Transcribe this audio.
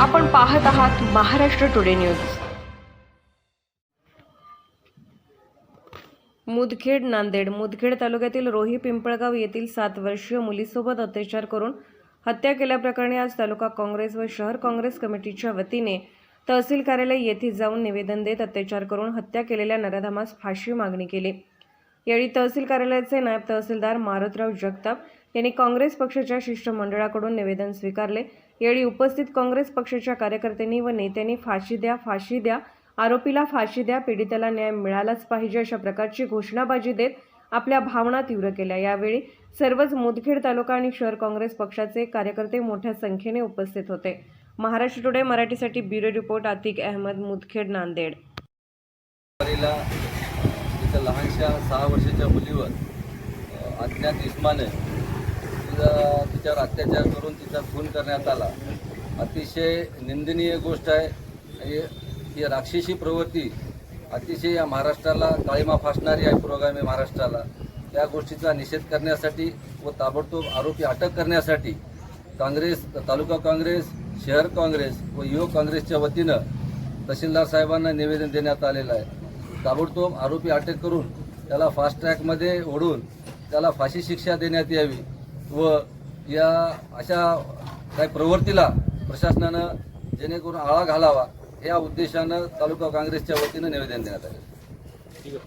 आपण पाहत आहात महाराष्ट्र टुडे न्यूज. मुदखेड नांदेड मुदखेड तालुक्यातील रोही पिंपळगाव येथील सात वर्षीय मुलीसोबत अत्याचार करून हत्या केल्याप्रकरणी आज तालुका काँग्रेस व शहर काँग्रेस कमिटीच्या वतीने तहसील कार्यालय येथे जाऊन निवेदन देत अत्याचार करून हत्या केलेल्या नराधामास फाशी मागणी केली. यावेळी तहसील कार्यालयाचे नायब तहसीलदार मारुतराव जगताप यांनी काँग्रेस पक्षाच्या शिष्टमंडळाकडून निवेदन स्वीकारले. यावेळी उपस्थित काँग्रेस पक्षाच्या कार्यकर्त्यांनी व नेत्यांनी फाशी द्या फाशी द्या आरोपीला फाशी द्या पीडिताला न्याय मिळालाच पाहिजे अशा प्रकारची घोषणाबाजी देत आपल्या भावना तीव्र केल्या. यावेळी सर्वच मुदखेड तालुका आणि शहर काँग्रेस पक्षाचे कार्यकर्ते मोठ्या संख्येने उपस्थित होते. महाराष्ट्र टुडे मराठीसाठी ब्युरो रिपोर्ट आतिक अहमद मुदखेड नांदेड. एका लहानशा सहा वर्षाच्या मुलीवर अज्ञात इस्माने तिचा तिच्यावर अत्याचार करून तिचा खून करण्यात आला. अतिशय निंदनीय गोष्ट आहे. ही- ही राक्षसी प्रवृत्ती अतिशय या महाराष्ट्राला काळीमा फासणारी आहे पुरोगामी महाराष्ट्राला. त्या गोष्टीचा निषेध करण्यासाठी व ताबडतोब आरोपी अटक करण्यासाठी काँग्रेस तालुका काँग्रेस शहर काँग्रेस व युवक काँग्रेसच्या वतीनं तहसीलदार साहेबांना निवेदन देण्यात आलेलं आहे. ताबडतोब आरोपी अटक करून त्याला फास्ट ट्रॅकमध्ये ओढून त्याला फाशी शिक्षा देण्यात यावी व या अशा काही प्रवृत्तीला प्रशासनानं जेणेकरून आळा घालावा या उद्देशानं तालुका काँग्रेसच्या वतीनं निवेदन देण्यात आले.